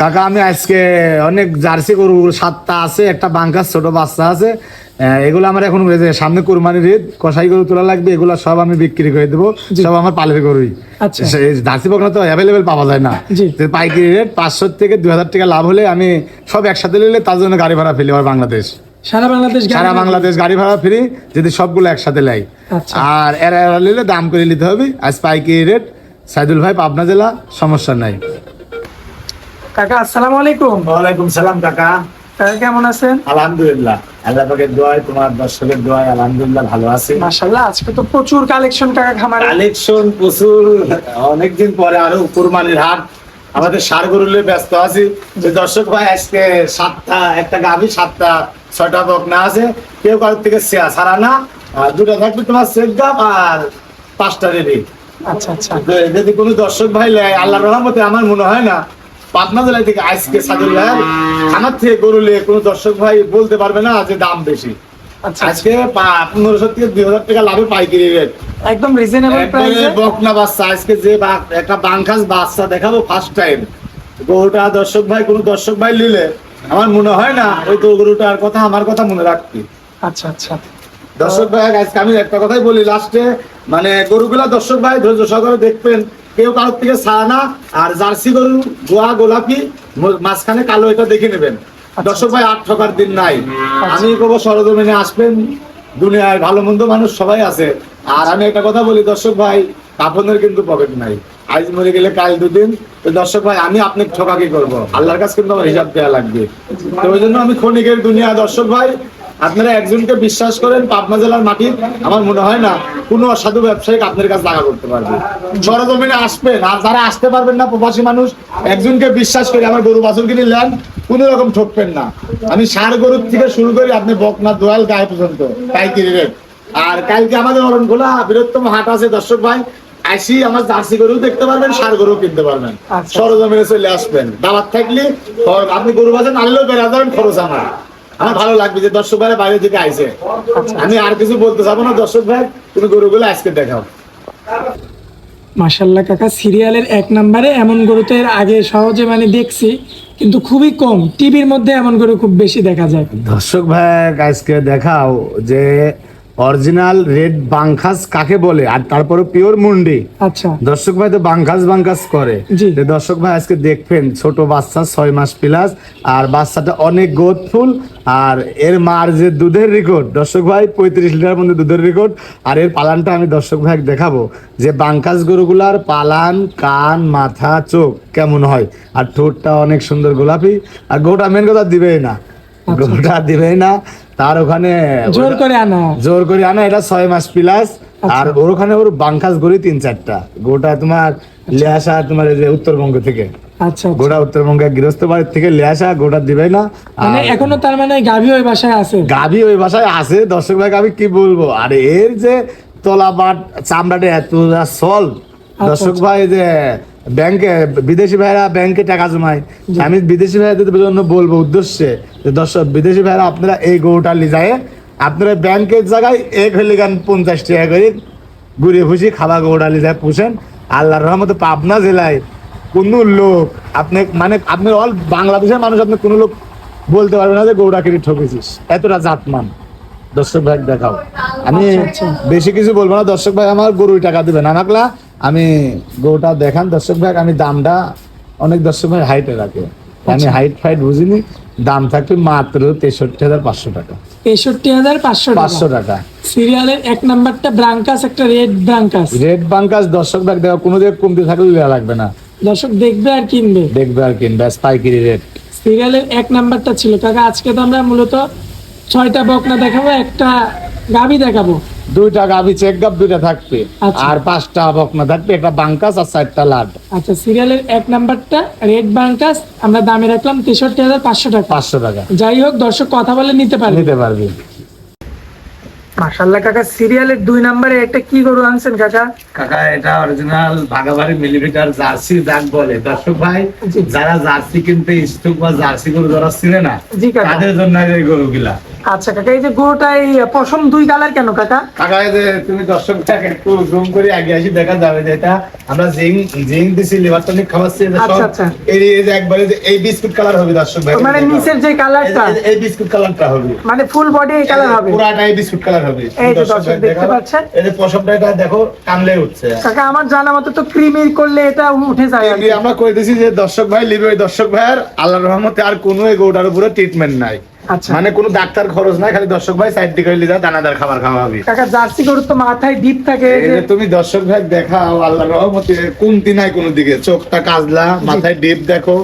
কাকা আমি আজকে অনেক জার্সি গরু সাতটা আছে একটা বাঙ্কাস ছোট বাচ্চা আছে। এগুলো আমার এখন সামনে কুরবানির ঈদ কষাই গরু তোলা লাগবে এগুলো সব আমি বিক্রি করে দেবো। সব আমার পালের গরুই। আচ্ছা। জার্সি বকনা তো অ্যাভেলেবেল পাওয়া যায় না। পাইকারি রেট পাঁচশো থেকে দুই হাজার টাকা লাভ হলে আমি সব একসাথে নিলে তার জন্য গাড়ি ভাড়া ফেলি আমার বাংলাদেশ। সারা বাংলাদেশ সারা বাংলাদেশ গাড়ি ভাড়া ফ্রি যদি সবগুলো একসাথে লাই আচ্ছা। আর এরা এরা নিলে দাম করে নিতে হবে। আজ পাইকারি রেট সাইদুল ভাই পাবনা জেলা সমস্যা নাই। কাকা আসসালামু আলাইকুম। ওয়ালাইকুম সালাম কাকা। কাকা কেমন আছেন? আলহামদুলিল্লাহ। আল্লাহ পাকের দোয়ায় তোমার দর্শকের দোয়ায় আলহামদুলিল্লাহ ভালো আছি। মাশাআল্লাহ আজকে তো প্রচুর কালেকশন কাকা খামারে। কালেকশন প্রচুর অনেকদিন পরে আরও কুরবানির হাট। আমাদের সার গরুলে ব্যস্ত আছি। যে দর্শক ভাই আজকে সাতটা একটা গাভি সাতটা ছয়টা বকনা আছে। কেউ কারোর থেকে ছাড়া না। আর দুটো থাকবে তোমার সেট গাপ আর পাঁচটা রেডি। আচ্ছা আচ্ছা। যদি কোনো দর্শক ভাই লেয় আল্লাহ রহমতে আমার মনে হয় না পাটনা জেলা থেকে আজকে সাদুল ভাই খানার থেকে গরু লিয়ে কোনো দর্শক ভাই বলতে পারবে না যে দাম বেশি। আচ্ছা। আজকে পনেরোশো থেকে দুই হাজার টাকা লাভে পাইকারি রেট একদম রিজনেবল প্রাইসে বকনা বাচ্চা আজকে যে বা- একটা বাংখাস বাচ্চা দেখাবো ফার্স্ট টাইম গরুটা দর্শক ভাই কোনো দর্শক ভাই নিলে আমার মনে হয় না ওই তো গরুটার কথা আমার কথা মনে রাখতি আচ্ছা আচ্ছা। দর্শক ভাই আজকে আমি একটা কথাই বলি লাস্টে মানে গরুগুলা দর্শক ভাই ধৈর্য সহকারে দেখবেন কেউ কারোর থেকে ছাড়া না আর জার্সি গরু গোয়া গোলাপি মাঝখানে কালো এটা দেখে নেবেন। দর্শক ভাই আট ঠকার দিন নাই। আমি কব সরজমিনে আসবেন। দুনিয়ায় ভালো মন্দ মানুষ সবাই আছে। আর আমি একটা কথা বলি দর্শক ভাই কাফনের কিন্তু পকেট নাই। আজ মরে গেলে কাল দুদিন। তো দর্শক ভাই আমি আপনাকে ঠকাকি করব? আল্লাহর কাছে কিন্তু আমার হিসাব দেওয়া লাগবে। তো ওই জন্য আমি ক্ষণিকের দুনিয়া দর্শক ভাই আপনারা একজনকে বিশ্বাস করেন পাবনা জেলার মাটি আমার মনে হয় না কোনো অসাধু ব্যবসায়িক আপনার কাছে লাগা করতে পারবে। সরজমিনে আসবেন আর যারা আসতে পারবেন না প্রবাসী মানুষ একজনকে বিশ্বাস করে আমার গরু বাছুর কিনে নেন কোনো রকম ঠকবেন না। আমি সার গরুর থেকে শুরু করি আপনি বকনা দোয়াল গায়ে পর্যন্ত পাইকারি রেট। আর কালকে আমাদের অরণখোলা বৃহত্তম হাট আছে দর্শক ভাই আসি আমার জার্সি গরু দেখতে পারবেন সার গরু কিনতে পারবেন। আচ্ছা। সরজমিনে চলে আসবেন। দাবার থাকলে আপনি গরু বাজার আনলেও বেড়া যাবেন খরচ আমার। আমার ভালো লাগবে যে দর্শক ভাই বাইরে থেকে আইছে। আমি আর কিছু বলতে চাবো না দর্শক ভাই তুমি গরুগুলো আজকে দেখাও। মাশাআল্লাহ কাকা সিরিয়ালের এক নম্বরে এমন গরু তো এর আগে সহজে মানে দেখছি কিন্তু খুবই কম। টিভির মধ্যে এমন গরু খুব বেশি দেখা যায়। দর্শক ভাই আজকে দেখাও যে অরিজিনাল রেড বাংখাস কাকে বলে? আর তারপরে পিওর মুন্ডি। আচ্ছা। দর্শক ভাই তো বাংকাস বাংকাস করে। দর্শক ভাই আজকে দেখবেন ছোট বাচ্চা ছয় মাস প্লাস আর বাচ্চাটা অনেক গোদফুল আর এর মার যে দুধের রেকর্ড দর্শক ভাই পঁয়ত্রিশ লিটার মধ্যে দুধের রেকর্ড আর এর পালানটা আমি দর্শক ভাই দেখাবো। যে বাংকাস গরুগুলার পালান কান মাথা চোখ কেমন হয়? আর ঠোঁটটা অনেক সুন্দর গোলাপি। আর গোটা মেন কথা দিবেই না। গোটা দিবেই না তার ওখানে জোর করে আনা। জোর করে আনা এটা ছয় মাস প্লাস আর ওর ওখানে ওর বাংকাস গড়ি তিন চারটা। গোটা তোমার লে তোমার এই যে উত্তরবঙ্গ থেকে। আচ্ছা আচ্ছা। গোটা উত্তরবঙ্গের গৃহস্থ বাড়ির থেকে গোটা দিবে না। মানে এখনও তার মানে গাভী ওই বাসায় আছে? গাভী ওই বাসায় আছে। দর্শক ভাই আমি কি বলব? আর এর যে তলা বাট চামড়াটা এত সল দর্শক আচ্ছা। ভাই যে ব্যাংকে বিদেশি ভাইরা ব্যাংকে টাকা জমায়। আমি বিদেশি ভাইদের জন্য বলব উদ্দেশ্যে যে দর্শক বিদেশি ভাইরা আপনারা এই গরুটা লিজায়ে আপনারা ব্যাংকের জায়গায় এক হলে গান পঞ্চাশ টাকা করে ঘুরে ফুসি খাওয়া গরুটা লিজায় পুষেন। আল্লাহর রহমতে পাবনা জেলায় কোন লোক আপনি মানে আপনি অল বাংলাদেশের মানুষ আপনি কোনো লোক বলতে পারবে না যে গৌড়া কেটে ঠকেছিস। এতটা জাতমান। দর্শক ভাই দেখাও। আমি আচ্ছা, আচ্ছা। বেশি কিছু বলব না। দর্শক ভাই আমার গরুই টাকা দিবেন। আমাকলা আমি গোটা দেখান দর্শক ভাই আমি দামটা অনেক দর্শক ভাই হাইটে রাখে। আমি আচ্ছা। হাইট ফাইট বুঝিনি দাম থাকবে মাত্র তেষট্টি হাজার পাঁচশো টাকা। তেষট্টি হাজার পাঁচশো পাঁচশো টাকা। সিরিয়ালের এক নাম্বারটা ব্রাঙ্কাস একটা রেড ব্রাঙ্কাস রেড ব্রাঙ্কাস দর্শক ভাই দেখা কোনো দিকে কমতে থাকলে দেওয়া লাগবে না। দর্শক দেখবে আর কিনবে। দেখবে আর কিনবে পাইকারি রেট সিরিয়ালের এক নাম্বারটা ছিল। কাকা আজকে তো আমরা মূলত ছয়টা বকনা দেখাবো একটা গাভী দেখাবো। দুইটা গাভি চেক গাপ দুইটা থাকবে। আচ্ছা। আর পাঁচটা বকনা থাকবে একটা বাঙ্কাস আর চারটা লাট। আচ্ছা সিরিয়ালের এক নাম্বারটা রেড ব্রাঙ্কাস আমরা দামে রাখলাম তেষট্টি হাজার পাঁচশো টাকা। পাঁচশো টাকা। যাই হোক দর্শক কথা বলে নিতে পারবে। নিতে পারবি। মাশাল্লাহ কাকা সিরিয়ালের দুই নাম্বারে একটা কি গরু আনছেন কাকা? কাকা এটা অরিজিনাল ভাগাবাড়ি মিলিমিটার জার্সি দাগ বলে। দর্শক ভাই যারা জার্সি কিনতে ইচ্ছুক বা জার্সি গরু যারা চিনে না জি কাকা। তাদের জন্য এই গরুগুলা। আচ্ছা কাকা এই যে গরুটা এই পশম দুই কালার কেন কাকা কাকা এই যে তুমি দর্শক ভাই একটু জুম করে আগে আসি দেখা যাবে যে এটা আমরা জিং জিং দিছি লিভার টনিক খাওয়াচ্ছি এই আচ্ছা, আচ্ছা। এই এই যে একবারে যে এই বিস্কুট কালার হবে দর্শক ভাই মানে নিচের যে এই কালারটা এই বিস্কুট কালারটা হবে মানে ফুল বডি এই কালার হবে পুরাটাই বিস্কুট কালার হবে এই যে দর্শক দেখতে দেখো। পাচ্ছেন। এই যে পশমটা এটা দেখো কামলে উঠছে কাকা আমার জানা মতো তো ক্রিমির করলে এটা উঠে যায় আর। এমনি আমরা কই দিছি যে দর্শক ভাই লিবে ওই দর্শক ভাইয়ের আল্লাহর রহমতে আর কোনো এই গরুটার উপরে ট্রিটমেন্ট নাই মানে কোনো ডাক্তার খরচ নাই খালি দর্শক ভাই সাইড দিকে লিজা দানাদার খাবার খাওয়া হবে। কাকা জার্সি গরুর তো মাথায় ডিপ থাকে। তুমি দর্শক ভাই দেখাও আল্লাহর রহমতে কমতি নাই কোনো দিকে। চোখটা কাজলা মাথায় ডিপ দেখো।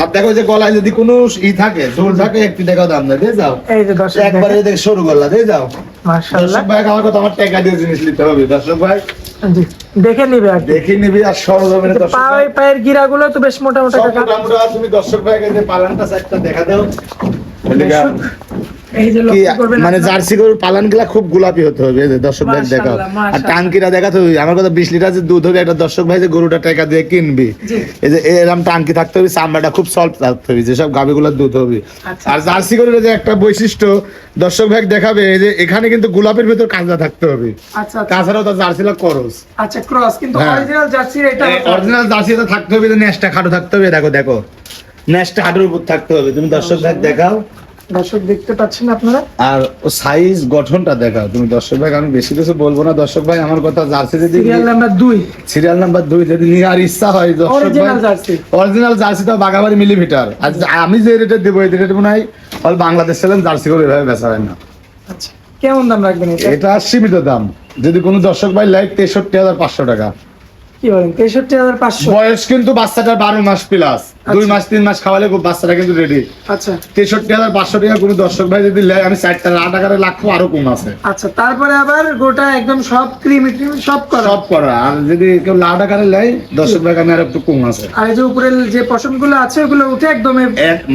আর দেখো যে গলায় যদি কোনো ই থাকে ঝোল থাকে একটু দেখাও দাম না দিয়ে যাও। এই যে দর্শক একবারে দেখ সরু গলা দিয়ে যাও। মাশাআল্লাহ। দর্শক ভাই আমার কথা আমার টাকা দিয়ে জিনিস নিতে হবে। দর্শক ভাই জি। দেখে নিবে আর দেখে নিবি আর সরজমিনে দর্শক পায়ের গিরাগুলো তো বেশ মোটা মোটা মোটামুটি তুমি দর্শক ভাইকে যে পালানটা সাইডটা দেখা দাও মানে জার্সি গরুর পালানগুলা খুব গোলাপি হতে হবে দর্শক ভাই দেখাও আর। টাঙ্কিরা দেখাতে হবে আমার কথা বিশ লিটার যে দুধ হবে একটা দর্শক ভাই যে গরুটা টাকা দিয়ে কিনবি। এই যে এরকম টাঙ্কি থাকতে হবে চামড়াটা খুব সল্ট থাকতে হবে যেসব গাভিগুলোর দুধ হবে। আচ্ছা। আর জার্সি গরুর যে একটা বৈশিষ্ট্য দর্শক ভাই দেখাবে এই যে এখানে কিন্তু গোলাপের ভেতর কাঁচা থাকতে হবে। আচ্ছা আচ্ছা। তাছাড়াও তো জার্সিলা করস। আচ্ছা ক্রস কিন্তু হ্যাঁ। অরিজিনাল জার্সির এটা অরিজিনাল জার্সিটা থাকতে হবে নেসটা খাটো থাকতে হবে দেখো দেখো। নেসটা হাঁটুর উপর থাকতে হবে তুমি দর্শক ভাই দেখাও। দর্শক দেখতে পাচ্ছেন আপনারা? আর সাইজ গঠনটা দেখাও। তুমি দর্শক ভাই আমি বেশি কিছু বলব না। দর্শক ভাই আমার কথা জার্সি যদি সিরিয়াল নাম্বার দুই। সিরিয়াল নাম্বার দুই যদি নিয়ে আর ইচ্ছা হয় দর্শক অরিজিনাল জার্সি। অরিজিনাল জার্সি তো বাগাবাড়ি মিলিমিটার আর আমি যে রেটে দেবো এই রেটে মনে হয় অল বাংলাদেশ চ্যালেঞ্জ জার্সি করে এভাবে বেচা হয় না। আচ্ছা কেমন দাম রাখবেন এটা? এটা সীমিত দাম। যদি কোনো দর্শক ভাই লাইক তেষট্টি হাজার পাঁচশো টাকা। কি বলেন তেষট্টি হাজার পাঁচশো? বয়স কিন্তু বাচ্চাটার বারো মাস প্লাস দুই মাস তিন মাস খাওয়ালে বাচ্চাটা কিন্তু রেডি আচ্ছা। তেষট্টি হাজার পাঁচশো টাকা কোনো দর্শক ভাই যদি লেয় আমি ষাট টাকা আট টাকার লাগবো আরও কম আছে। আচ্ছা তারপরে আবার গোটা একদম সব ক্রিম ক্রিম সব করা। সব করা। আর যদি কেউ টাকারে লেয় দর্শক ভাই আমি আর একটু কম আছে। আর এই যে উপরের যে পশমগুলো আছে ওগুলো উঠে একদম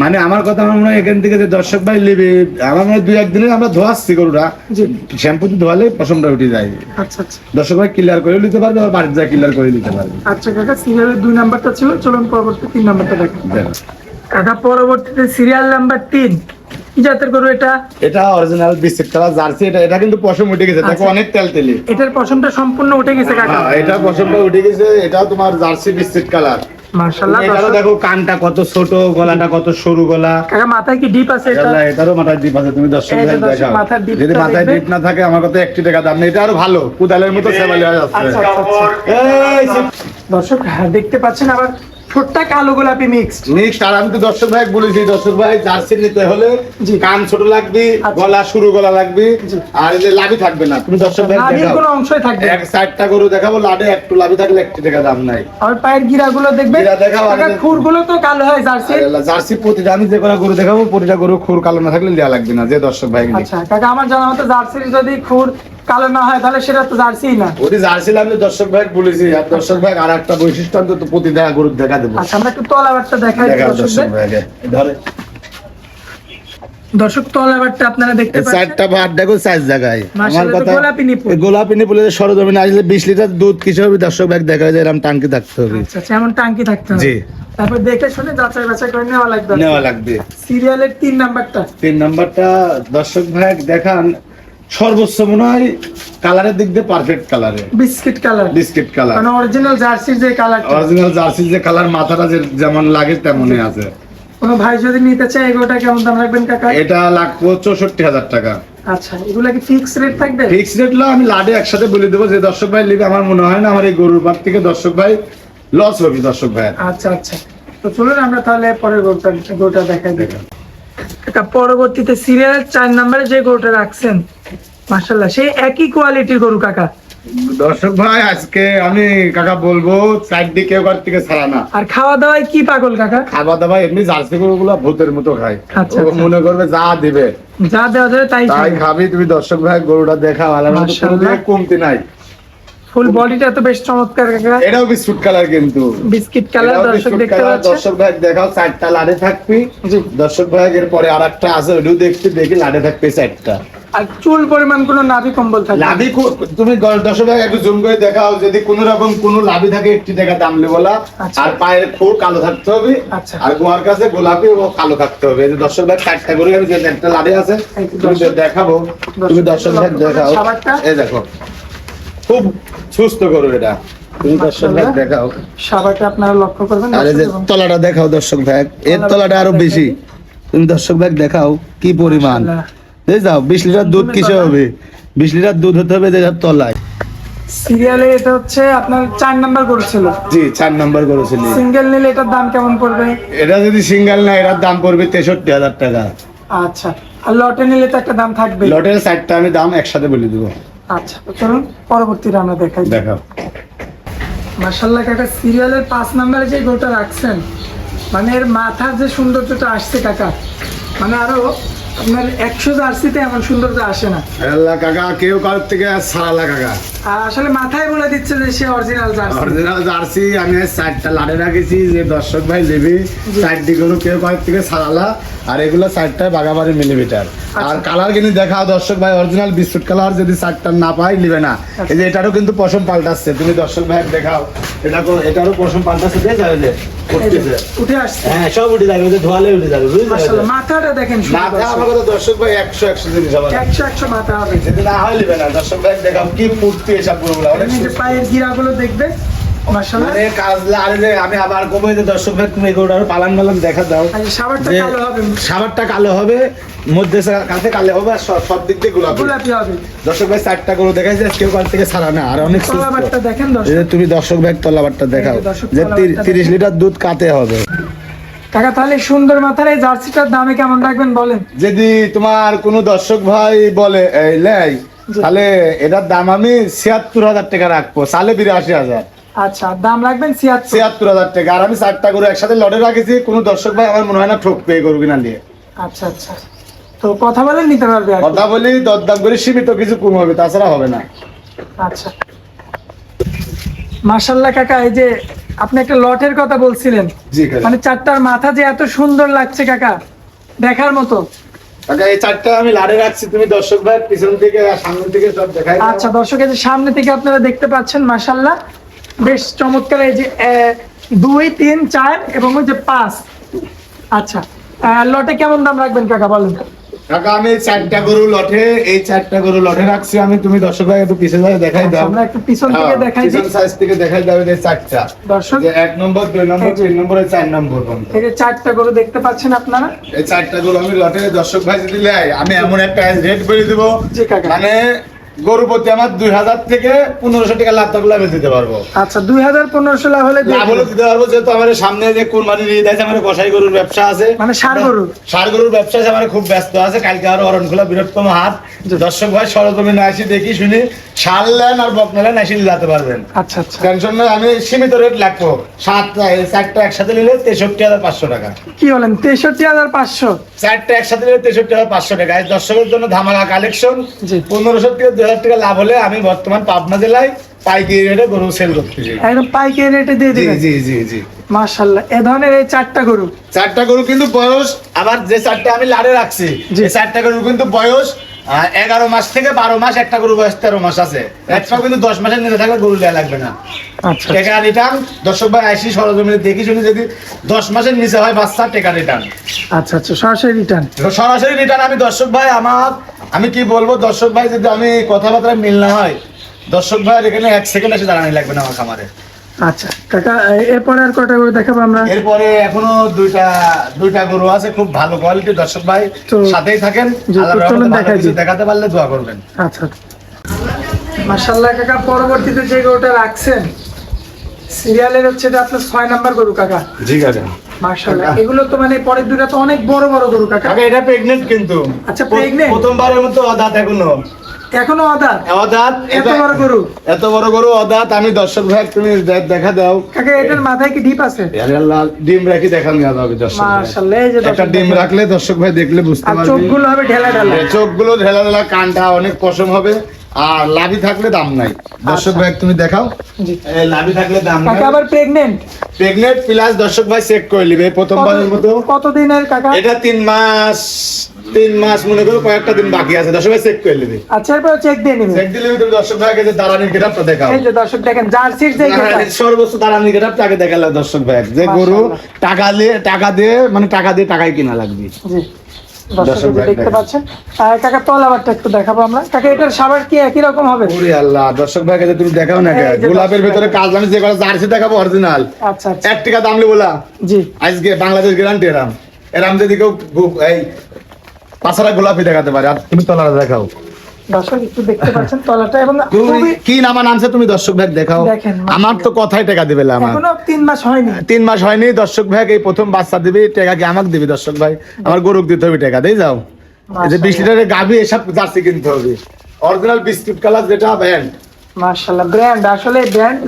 মানে আমার কথা আমার মনে হয় এখান থেকে যে দর্শক ভাই নেবে আমার মনে হয় দুই একদিনে আমরা ধোয়াচ্ছি গরুটা। শ্যাম্পু ধোয়ালে পশমটা উঠে যায়। আচ্ছা আচ্ছা। দর্শক ভাই ক্লিয়ার করে নিতে পারবে আর বাড়িতে যা ক্লিয়ার করে নিতে পারবে। আচ্ছা কাকা সিরিয়ালের দুই নাম্বারটা ছিল চলুন পরবর্তী তিন নাম্বারটা দেখেন কাকা পরবর্তীতে সিরিয়াল নাম্বার তিন। কি জাতের গরু এটা? এটা অরিজিনাল বিস্কিট কালার জার্সি এটা এটা কিন্তু পশম উঠে গেছে। দেখো আচ্ছা। অনেক তেল তেলি। এটার পশমটা সম্পূর্ণ উঠে গেছে কাকা। হ্যাঁ, এটা পশমটা উঠে গেছে এটা তোমার জার্সি বিস্কিট কালার মার্শাল্লাহ দেখো কানটা কত ছোট গলাটা কত সরু গলা। কাকা মাথায় কি ডিপ আছে এটা? এটারও মাথায় ডিপ আছে তুমি দর্শক ভাই দেখাও। যদি মাথায়। ডিপ না থাকে আমার কথা টাকা দাম নেই। এটা আরও ভালো কুদালের মতো সেবালি হয়ে যাচ্ছে। আচ্ছা আচ্ছা আচ্ছা। দর্শক হ্যাঁ, দেখতে পাচ্ছেন আবার ঠোঁটটা কালো গোলাপি মিক্সড নেক্সট আর আমি তো দর্শক ভাই বলেছি দর্শক ভাই জার্সি নিতে হলে কান ছোট লাগবে আচ্ছা। গলা সরু গলা লাগবে আর এই যে লাভি থাকবে না তুমি দর্শক ভাই নাভির কোনো অংশই থাকবে এক সাইডটা গরু দেখাবো লাডে একটু লাভি থাকলে একটি টাকা দাম নাই। আর পায়ের গিরাগুলো দেখবে গিরা দেখাও, আর খুরগুলো তো কালো হয় জার্সি। জার্সি প্রতিটা আমি যে কটা গরু দেখাবো প্রতিটা গরু খুর কালো না থাকলে দেওয়া লাগবে না যে দর্শক ভাই আচ্ছা কাকা আমার জানা মতো জার্সির যদি খুর কালো না হয় তাহলে সেটা তো জার্সি না। ওটি জার্সি লাগলে দর্শক ভাই বলেছি। আর দর্শক ভাই আর একটা বৈশিষ্ট্য অন্তত প্রতিটা গরু দেখা দেবো। আচ্ছা আমরা একটু তলাবারটা দেখাই দর্শক ভাইকে ধরে। দর্শক তলাবারটা আপনারা দেখতে পাচ্ছেন। চারটা ভাত দেখো সাইজ জায়গায় আমার কথা গোলাপি গোলাপি নিপুলে সরজমিনে আসলে বিশ লিটার দুধ কিছু হবে দর্শক ভাই দেখা যায় এরকম টাঙ্কি থাকতে হবে। আচ্ছা আচ্ছা এমন টাঙ্কি থাকতে হবে। জি। তারপর দেখে শুনে যাচাই বাছাই করে নেওয়া লাগবে। নেওয়া লাগবে। সিরিয়ালের তিন নাম্বারটা। তিন নাম্বারটা দর্শক ভাই দেখান। সর্বোচ্চ মনে হয় কালারের দিক দিয়ে পারফেক্ট কালারে। Biscuit colour. Biscuit colour. মানে অরিজিনাল জার্সির যে কালারটা। অরিজিনাল জার্সির যে কালার মাথাটা যে যেমন লাগে তেমনই আছে। কোনো ভাই যদি নিতে চায় এগুলোটা কেমন দাম রাখবেন কাকা? এটা লাগবো চৌষট্টি হাজার টাকা। আচ্ছা এগুলা কি ফিক্স রেট থাকবে? ফিক্স রেট আমি লাডে একসাথে বলে দেবো। যে দর্শক ভাই নিবে আমার মনে হয় না আমার এই গরুর পার থেকে দর্শক ভাই লস হবে দর্শক ভাই আচ্ছা আচ্ছা। তো চলুন আমরা তাহলে পরের গরুটা গরুটা দেখাই দেখি এটা পরবর্তীতে সিরিয়াল চার নম্বরে যে গরুটা রাখছেন মাশাল্লাহ সেই একই কোয়ালিটির গরু কাকা। দর্শক ভাই আজকে আমি কাকা বলব চারদিকে ওখান থেকে ছাড়া না। আর খাওয়া দাওয়ায় কি পাগল কাকা? খাওয়া দাবার এমনি জার্সি গরু গরুগুলো ভূতের মতো খায়। আচ্ছা, ও আচ্ছা। মনে করবে যা দিবে। যা দেওয়া যাবে তাই তাই খাবি। তুমি দর্শক ভাই গরুটা দেখা ভালো কমতি নাই। ফুল বডিটা তো বেশ চমৎকার কাকা। এটাও বিস্কুট কালার কিন্তু। বিস্কিট কালার দর্শক দেখতে পাচ্ছেন। দর্শক ভাই দেখাও চারটা লাডে থাকবি। দর্শক ভাই এর পরে আর একটা আছে ওইটাও দেখছি দেখি লাডে থাকবে চারটা। আর চুল পরিমাণ কোনো নাভি কম্বল থাকে কো- তুমি দর্শক ভাই একটু জুম করে দেখাও যদি কোন রকম কোনো লাভি থাকে একটি টাকা দাম বলা আচ্ছা। আর পায়ের খোর কালো থাকতে হবে। আচ্ছা। আর গোয়ার কাছে গোলাপি ও কালো থাকতে হবে। দর্শক ভাই চারটা করে আমি যে একটা লাভি আছে তুমি দেখাবো। তুমি দর্শক ভাই দেখাও। এই দেখো। খুব সুস্থ করো এটা। তুমি দর্শক ভাই দেখাও। সাবারটা আপনারা লক্ষ্য করবেন আর যে তলাটা দেখাও দর্শক ভাই এর তলাটা তলাটা আরও বেশি। তুমি দর্শক ভাই দেখাও কি পরিমাণ। যাও বিশ লিটার দুধ কিসে হবে? বিশ লিটার দুধ হতে হবে যে তলায়। সিরিয়ালে এটা হচ্ছে আপনার চার নাম্বার গরু ছিল। জি চার নম্বর করেছিলি সিঙ্গেল নিলে এটার দাম কেমন পড়বে? এটা যদি সিঙ্গেল না এটার দাম পড়বে তেষট্টি হাজার টাকা। আচ্ছা আর লটে নিলে তো একটা দাম থাকবে। লটের সাইডটা আমি দাম একসাথে বলে দেবো। আচ্ছা চলুন পরবর্তীতে আমরা দেখাই। দেখাও। মার্শাল্লাহ কাকা সিরিয়ালের পাঁচ নাম্বারে যে গোটা রাখছেন মানে এর মাথার যে সৌন্দর্যটা আসছে কাকা মানে আরও আপনার একশো জার্সিতে এমন সৌন্দর্য আসে না। আল্লাহ কাকা কেউ কারোর থেকে সারালা কাকা। আসলে মাথায় বলে দিচ্ছে যে সে অরিজিনাল জার্সি। অরিজিনাল জার্সি আমি সাইডটা লাড়ে রেখেছি যে দর্শক ভাই নেবে। সাইডটি গরু কেউ কারোর থেকে সারালা আর এগুলো সাইডটা বাগাবাড়ি মিলিমিটার আর আচ্ছা। কালার কিন্তু দেখাও দর্শক ভাই অরিজিনাল বিস্কুট কালার যদি সাইডটা না পাই নিবে না। এই যে এটারও কিন্তু পশম পাল্টাচ্ছে। তুমি দর্শক ভাই দেখাও এটা এটারও পশম পাল্টাচ্ছে। দিয়ে যাবে যে। উঠে আসছে। হ্যাঁ সব উঠে যাবে যে ধোয়ালে উঠে যাবে বুঝলি মাথাটা দেখেন মাথা দর্শক। আমার কথা দর্শক ভাই একশো একশো জিনিস হবে একশো একশো মাথা হবে। যদি না হয় নিবে না। দর্শক ভাই দেখাও কি ফুর্তি এসব অনেক। পায়ের গিরাগুলো দেখবে মানে আমি আবার দর্শক তুমি পালান পালান দেখা দাও। সাবারটা কালো হবে। সাবারটা কালো হবে মধ্যে কাছে কালো হবে আর সব সব দিক দিয়ে গোলাপি। গোলাপি হবে। দর্শক ভাই চারটা করে দেখাই কেউ কাল থেকে ছাড়া না আর অনেক তলাবারটা দেখেন এই দর্শক যে তুমি দর্শক ভাই তলাবারটা দেখাও। যে তিরিশ লিটার দুধ কাতে হবে। কাকা তাহলে সুন্দর মাথার এই জার্সিটার দামে কেমন রাখবেন বলেন? যদি তোমার কোনো দর্শক ভাই বলে এই লেই। তাহলে এটার দাম আমি ছিয়াত্তর হাজার টাকা রাখব। সালে বিরাশি হাজার। আচ্ছা দাম রাখবেন ছিয়াত্তর। হাজার টাকা। আর আমি চারটা করে একসাথে লটে রাখেছি। কোনো দর্শক ভাই আমার মনে হয় না ঠকবে এই গরু কিনা নিয়ে। আচ্ছা আচ্ছা। তো কথা বলেন নিতে পারবে কথা বলি দরদাম করে সীমিত কিছু কম হবে তাছাড়া হবে না। আচ্ছা। মার্শাল্লাহ কাকা এই যে আপনি একটা লটের কথা বলছিলেন। জি মানে চারটার মাথা যে এত সুন্দর লাগছে কাকা দেখার মতো। এই আমি রাখছি, তুমি দর্শক পিছন থেকে। আচ্ছা দর্শকের যে সামনে থেকে আপনারা দেখতে পাচ্ছেন মাশাল্লাহ বেশ চমৎকার, এই যে দুই, তিন, চার এবং ওই যে পাঁচ আচ্ছা লটে কেমন দাম রাখবেন, কাকা, বলেন কাকা আমি চারটা গরু লটে এই চারটা গরু লটে রাখছি। আমি তুমি দর্শক ভাই একটু পিছনে যাই দেখাই দাও। আমরা একটু পিছন থেকে হ্যাঁ, দেখাই দিই। পিছন সাইজ থেকে দেখাই দাও এই চারটা। দর্শক যে এক নম্বর দুই নম্বর তিন নম্বর চার নম্বর। এই যে চারটা গরু দেখতে পাচ্ছেন আপনারা? এই চারটা গরু আমি লটে দর্শক ভাই যদি আমি এমন একটা রেট বলে দেব। জি কাকা। মানে গরু প্রতি আমার দুই হাজার থেকে পনেরোশো টাকা লাভ থাকলে আমি দিতে পারব। আচ্ছা দুই হাজার পনেরোশো লাভ হলে লাভ হলে দিতে পারব যেহেতু আমার সামনে যে কুরবানি নিয়ে যাচ্ছে আমার কষাই গরুর ব্যবসা আছে। মানে সার গরু? সার গরুর ব্যবসা আছে আমার খুব ব্যস্ত আছে। কালকে আরও অরণখোলা বৃহত্তম হাট। দর্শক ভাই সরজমিনে আসি দেখি শুনি। নেন আর পারবেন। আচ্ছা আচ্ছা। আমি সীমিত রেট লাগবো। সাতটা চারটা একসাথে নিলে তেষট্টি হাজার পাঁচশো টাকা। কি বলেন তেষট্টি হাজার পাঁচশো? চারটা একসাথে নিলে তেষট্টি হাজার পাঁচশো টাকা। এই দর্শকের জন্য ধামাকা কালেকশন পনেরোশো থেকে দুই হাজার টাকা লাভ হলে আমি বর্তমান পাবনা জেলায় পাইকারি রেটে গরু সেল করতেছি একদম পাইকারি রেটে দিয়ে দিবেন? জি জি জি। মার্শাল্লাহ এ ধরনের এই চারটা গরু? চারটা গরু কিন্তু বয়স আবার যে চারটা আমি লাড়ে রাখছি যে চারটা গরু কিন্তু বয়স এগারো মাস থেকে বারো মাস একটা গরু বয়স তেরো মাস আছে। একটাও কিন্তু দশ মাসের নিচে থাকলে গরু দেওয়া লাগবে না। আচ্ছা টেকা রিটার্ন দর্শক ভাই আইসি সরজমিনে দেখি শুনি যদি দশ মাসের নিচে হয় বাচ্চা টেকা রিটার্ন আচ্ছা আচ্ছা সরাসরি রিটার্ন সরাসরি রিটার্ন আমি দর্শক ভাই আমার আমি কি বলব দর্শক ভাই যদি আমি কথাবার্তা মিল না হয় দর্শক ভাই এখানে এক সেকেন্ড এসে দাঁড়ানি লাগবে না আমার খামারে। আচ্ছা কাকা এরপরে আর কটা গরু দেখাবো আমরা? এরপরে এখনও দুইটা দুইটা গরু আছে খুব ভালো কোয়ালিটি দর্শক ভাই। সাথেই থাকেন জি, তো আল্লাহর রহমতে চলুন দেখাই দেখাতে পারলে দোয়া করবেন। আচ্ছা মার্শাল্লাহ কাকা পরবর্তীতে যে গরুটা রাখছেন সিরিয়ালের হচ্ছে এটা আপনার ছয় নাম্বার গরু কাকা। জি এগুলো তো মানে পরের দুটা তো অনেক বড় বড় গরু কাকা। কাকা এটা প্রেগনেন্ট কিন্তু। আচ্ছা, প্র- pregnant? প্রথমবারের মতো অদাত এখনও। এখনও অদাত? অদাত এত বড় গরু? এত বড় গরু অদাত আমি দর্শক ভাই তুমি দেখা দাও। কাকে এটার মাথায় কি ডিপ আছে? আল্লাহ, ডিম রাখি দেখান যাবে দর্শক মাশাআল্লাহ এই যে একটা ডিম রাখলে দর্শক ভাই দেখলে বুঝতে পারবে। চোখগুলো হবে ঢেলা ঢেলা। চোখগুলো ঢেলা ঢেলা কানটা অনেক পশম হবে। আর লাভি থাকলে দাম নাই। দর্শক ভাই তুমি দেখাও। লাভি থাকলে দাম নাই। কাকা আবার প্রেগনেন্ট প্রেগনেন্ট প্লাস দর্শক ভাই চেক করে নিবে প্রথমবারের মতো। কতদিনের কাকা? এটা মাস মাস মনে করো কয়েকটা দিন বাকি আছে। দর্শক ভাই চেক করে নিবে। আচ্ছা এরপর চেক দিয়ে নিবে। চেক দিলে তুমি দর্শক ভাইকে যে দাঁড়ানির দেখাও। এই যে দর্শক দেখেন জার্সির যে সর্বোচ্চ দাঁড়ানির আগে দেখালে দর্শক ভাই যে গরু টাকা দিয়ে টাকা দিয়ে মানে টাকা দিয়ে টাকায় কিনা লাগবে। জি। দর্শক দেখতে পাচ্ছেন। আর কাকা তলাবারটা একটু দেখাবো আমরা। কাকা এটার সাবার কি একই রকম হবে? ওরে আল্লাহ দর্শক ভাই কাছে তুমি দেখাও না গোলাপের ভেতরে কাজ আমি যে জার্সি দেখাবো অরিজিনাল আচ্ছা আচ্ছা। এক টাকা দাম বলা জি। আজকে বাংলাদেশ গ্যারান্টি এরাম। এরাম যদি কেউ এই পাঁচরা গোলাপি দেখাতে পারে আর তুমি তলাটা দেখাও। দর্শক একটু দেখতে পাচ্ছেন তলাটা এবং কি নামা নামছে তুমি দর্শক ভাই দেখাও। আমার তো কথাই টাকা দিবে আমার। এখনও মাস হয়নি। তিন মাস হয়নি দর্শক এই প্রথম বাচ্চা দিবি টাকা কি আমাকে দিবি দর্শক ভাই? আমার গরুক দিতে হবে টাকা দেই যাও। এই যে লিটারের গাভী এসব জার্সি কিনতে হবে। অরিজিনাল বিস্কুট কালার যেটা ব্যান্ড। মাশাআল্লাহ ব্র্যান্ড আসলে ব্র্যান্ড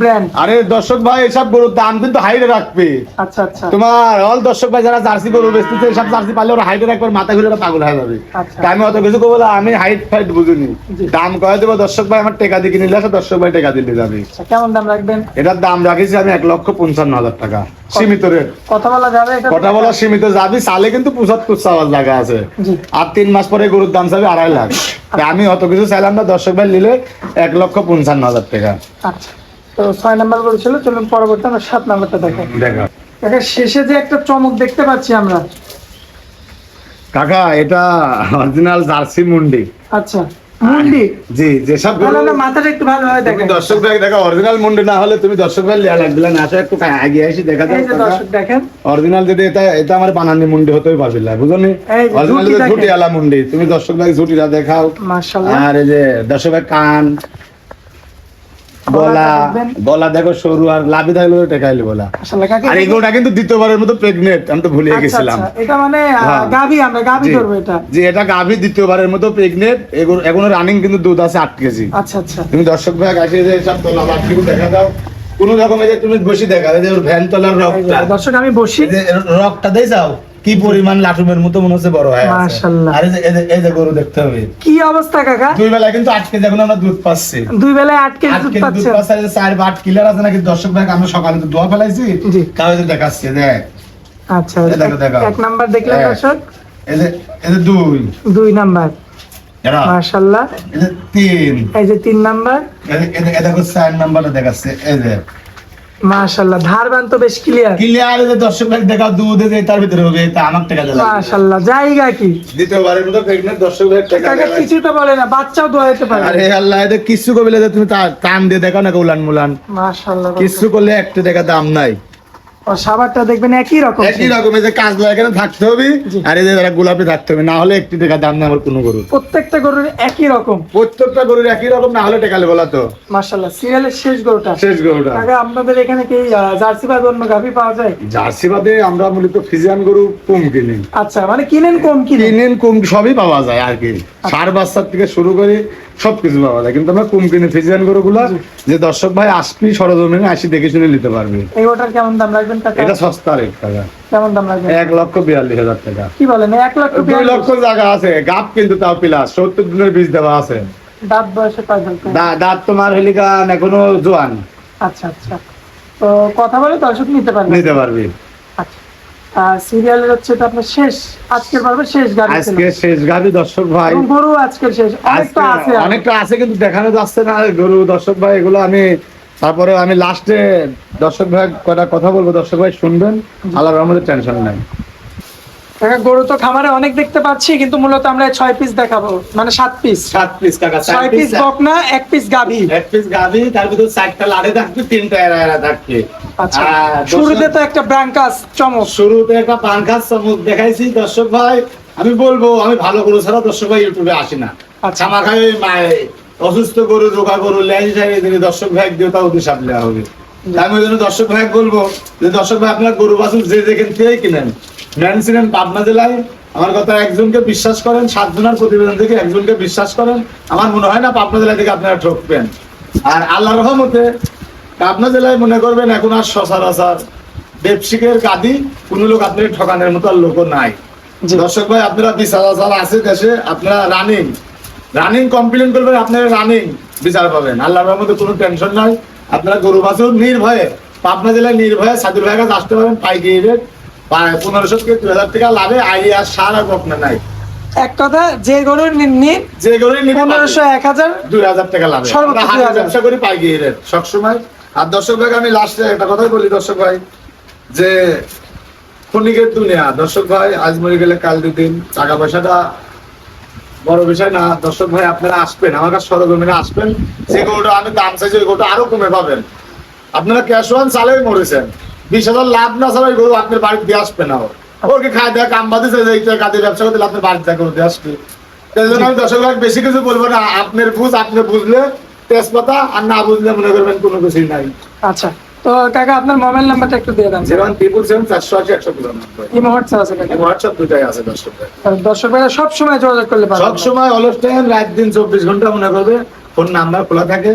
ব্র্যান্ড আরে দর্শক ভাই এসব গরুর দাম কিন্তু হাইটে রাখবে। আচ্ছা আচ্ছা। তোমার অল দর্শক ভাই যারা জার্সি গরু বেচতেছে এসব জার্সি পালে ওরা হাইটে রাখবে মাথা ঘুরে ওরা পাগল হয়ে যাবে। আচ্ছা। তাই আমি অত কিছু করব না, আমি হাইট ফাইট বুঝিনি। দাম কয়ে দেবো দর্শক ভাই আমার টেকা দিয়ে নিলে দর্শক ভাই টেকা দিলে যাবে। আচ্ছা, কেমন দাম রাখবেন? এটার দাম রাখিছি আমি এক লক্ষ পঞ্চান্ন হাজার টাকা। সীমিত রেট কথা বলা যাবে কটা বলা সীমিত? যাবি চালে কিন্তু পঁচাত্তর চাওয়ার জায়গা আছে। আর তিন মাস পরে গরুর দাম চাবে আড়াই লাখ। আমি অত কিছু চাইলাম না দর্শক ভাই নিলে এক লক্ষ পঞ্চান্ন হাজার টাকা। আচ্ছা। তো ছয় নাম্বার বলেছিল চলুন পরবর্তী আমরা সাত নাম্বারটা দেখা। কাকা শেষে যে একটা চমক দেখতে পাচ্ছি আমরা। কাকা এটা অরিজিনাল জার্সি মুন্ডি। আচ্ছা। মুন্ডি। জি যেসব না গরু না, না মাথাটা একটু ভালোভাবে দেখেন। দর্শক ভাই দেখা অরিজিনাল মুন্ডি না হলে তুমি দর্শক ভাই লিয়া লাগবে না আসো একটু আগে এসে দেখা এই দর্শক দেখেন। অরিজিনাল যদি এটা এটা আমার বানানি মুন্ডি হতেই পারবে না বুঝলি অরিজিনাল ঝুটি আলা মুন্ডি তুমি দর্শক ভাই ঝুটিটা দেখাও। মাশাআল্লাহ। আর এই যে দর্শক ভাই কান গলা গলা দেখো সরু আর লাভি থাকলে টেকাইলে বলা। আর এগুলোটা কিন্তু দ্বিতীয়বারের মতো প্রেগনেন্ট আমি তো আচ্ছা, গেছিলাম। আচ্ছা, এটা মানে হ্যাঁ। গাবি আমরা গাবি জি। এটা। এটা দ্বিতীয়বারের মতো প্রেগনেন্ট এখনও রানিং কিন্তু দুধ আছে আট কেজি। আচ্ছা আচ্ছা। তুমি দর্শক ভাই কাছে যে সব তোলা বাটকিগুলো দেখা দাও কোন রকমের তুমি বসে দেখা যে ভ্যান তলার রকটা। দর্শক আমি বসি। রকটা দেই যাও। কি পরিমাণ লাটুমের মতো মনে হচ্ছে বড় হয় মাশাআল্লাহ। আর এই যে- গরু দেখতে হবে। কি অবস্থা কাকা? দুই বেলা কিন্তু আট কেজি এখন আমরা দুধ পাচ্ছি। দুই বেলায় আট কেজি আট দুধ কেজি দুধ পাচ্ছি চার বা আট কিলার আছে নাকি? দর্শক ভাই আমরা সকালে তো দোয়া ফেলাইছি। জি। তাও যে দেখাচ্ছে দেখ আচ্ছা দেখো, দেখো। এক নাম্বার দেখলেন হ্যাঁ। দর্শক। এই যে এই যে দুই। দুই নাম্বার। মাশাআল্লাহ। এই যে তিন। এই যে তিন নাম্বার। এই এই যে- এই দেখো চার নাম্বারটা দেখাচ্ছে এই যে। মাশাআল্লাহ ধারবান তো বেশ ক্লিয়ার ক্লিয়ার যে দর্শক দুধ তার ভিতরে হবে এটা আমার টাকা দিলাম মাশাআল্লাহ জায়গা কি? দ্বিতীয়বারের মতো প্রেগনেন্ট দর্শক টাকা কিছু তো বলে না বাচ্চাও দোয়া হতে পারে। আরে আল্লাহ এটা কিছু কবিলে যে তুমি টান দিয়ে দেখো না উলান মুলান মাশাআল্লাহ কিছু করলে একটা টাকা দাম নাই। সাবারটা দেখবেন একই রকম একই রকমের যে কাজ থাকতে হবে। আর এই যে যারা গোলাপি থাকতে হবে না হলে একটি টাকা দাম না আমার কোনো গরু প্রত্যেকটা গরুর একই রকম। প্রত্যেকটা গরুর একই রকম না হলে টেকালে বলা তো। মাশাআল্লাহ সিরিয়ালের শেষ গরুটা। শেষ গরুটা। কাকা আপনাদের এখানে কি জার্সি বা অন্য গাভি পাওয়া যায়? জার্সি বাদে আমরা মূলত ফিজিয়ান গরু কম কিনি। আচ্ছা মানে কিনেন কম কিনেন? কিনেন কম সবই পাওয়া যায় আর কি। সার বাচ্চার থেকে শুরু করে সবকিছু পাওয়া যায় কিন্তু আমরা কম কিনি। ফিজিয়ান গরুগুলা যে দর্শক ভাই আসবি সরজমিনে আসি দেখে শুনে নিতে পারবে। এই ওটার কেমন দাম রাখবেন কাকা এটা সস্তা রেট টাকা। কেমন দাম রাখবেন এক লক্ষ বিয়াল্লিশ হাজার টাকা। কি বলেন এক লক্ষ দুই লক্ষ জায়গা আছে গাপ কিন্তু তাও পিলাস। সত্তর দিনের বীজ দেওয়া আছে। দাঁত বয়সে দাঁত। তোমার হেলিকান এখনও জোয়ান। আচ্ছা আচ্ছা। তো কথা বলে দর্শক নিতে পারবেন নিতে পারবি। আচ্ছা। সিরিয়ালের হচ্ছে তো আপনার শেষ আজকের পর্বে শেষ গাড়ি আজকে শেষ দর্শক ভাই। গরু আজকের শেষ অনেকটা আছে অনেকটা আছে কিন্তু দেখানো যাচ্ছে না। গরু দর্শক ভাই এগুলো আমি তারপরে আমি লাস্টে দর্শক ভাই কটা কথা বলব? দর্শক ভাই শুনবেন। আল্লাহর রহমতের টেনশন নাই। কাকা, গরু তো খামারে অনেক দেখতে পাচ্ছি কিন্তু মূলত আমরা ছয় পিস দেখাবো। মানে সাত পিস সাত পিস টাকা ছয় পিস বকনা এক পিস গাভি। এক পিস গাভি তার ভিতর চারটা লাড়ে থাকবে তিনটা এরা এরা থাকবে। আচ্ছা শুরুতে তো একটা ব্রাঙ্কাস চমক। শুরুতে একটা পাঙ্খাস চমক দেখাইছি দর্শক ভাই। আমি বলব আমি ভালো গরু ছাড়া দর্শক ভাই ইউটিউবে আসি না। আচ্ছা। আমার খাই অসুস্থ গরু রোগা গরু লেজ দিলে দর্শক ভাই দিও তাও হিসাব নেওয়া হবে। আমি ওই জন্য দর্শক ভাই বলব যে দর্শক ভাই আপনার গরু বাছুর যে যেখান থেকে কিনেন। নেন ছিলেন পাবনা জেলায়। আমার কথা একজনকে বিশ্বাস করেন সাতজনের প্রতিবেদন থেকে একজনকে বিশ্বাস করেন। আমার মনে হয় না পাবনা জেলা থেকে আপনারা ঠকবেন। আর আল্লাহ রহমতে পাবনা জেলায় মনে করবেন এখন আর সচরাচর ব্যবসায়িকের গাদি কোন লোক আপনার ঠকানোর মতো আর লোক নাই। দর্শক ভাই আপনারা বিশ হাজার আছে দেশে আপনারা রানিং রানিং কমপ্লেন করবেন আপনারা রানিং বিচার পাবেন। আল্লাহর রহমতে কোনো টেনশন নাই। আপনারা গরু বাছুর নির্ভয়ে পাবনা জেলায় নির্ভয়ে সাদুর ভাইয়ের কাছে আসতে পারেন পাইকারি রেট পনেরোশো থেকে দুই হাজার টাকা লাভে আইডিয়া সার আর আপনার নাই। এক কথা যে গরুর নিন যে গরু পনেরোশো এক হাজার দুই হাজার টাকা লাভে। সর্বোচ্চ আমরা হাটে 2000 ব্যবসা করি পাইকারি রেট সবসময়। আর দর্শক ভাই আমি লাস্টে একটা কথাই বলি দর্শক ভাই যে ক্ষণিকের দুনিয়া। দর্শক ভাই আজ মরে গেলে কাল দুদিন টাকা পয়সাটা বড় বিষয় না, দর্শক ভাই, আপনারা আসবেন, আমার কাছে সরগরমিনে আসবেন। যে গরুটা আমি দাম চাইছি, ওই গরুটা আরও কমে পাবেন। আপনারা ক্যাশ ওয়ান চালেই মরেছেন। বিশ হাজার লাভ না ছাড়া ওই গরু আপনার বাড়িতে দিয়ে আসবে না। ওকে খায় দেয়, কাম বাদিছে যে এইটা কাজে ব্যবসা করতে আপনার বাড়িতে করে দিয়ে আসবে। তাই জন্য আমি দর্শক ভাই, বেশি কিছু বলব না। আপনার বুঝ আপনি বুঝলে, তেজপাতা, আর না বুঝলে মনে করবেন কোনো কিছুই নাই। আচ্ছা। তো কাকা আপনার মোবাইল নাম্বারটা একটু দিয়ে দেন জিরো ওয়ান ট্রিপল সেভেন চারশো আশি একশো ইমো হোয়াটসঅ্যাপ আছে কাকা। হোয়াটসঅ্যাপ দুটাই আছে দর্শক দর্শক ভাইরা সব সময় যোগাযোগ করলে পারবেন। সব সময় অলস টাইম রাত দিন চব্বিশ ঘণ্টা মনে করবে ফোন নাম্বার খোলা থাকে।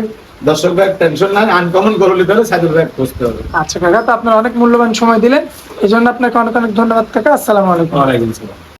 দর্শক ভাই টেনশন নাই আনকমন করলি তাহলে সাইদুল ভাই খুঁজতে হবে। আচ্ছা কাকা তো আপনার অনেক মূল্যবান সময় দিলেন। এই জন্য আপনাকে অনেক অনেক ধন্যবাদ কাকা। আসসালামু আলাইকুম। ওয়ালাইকুম সালাম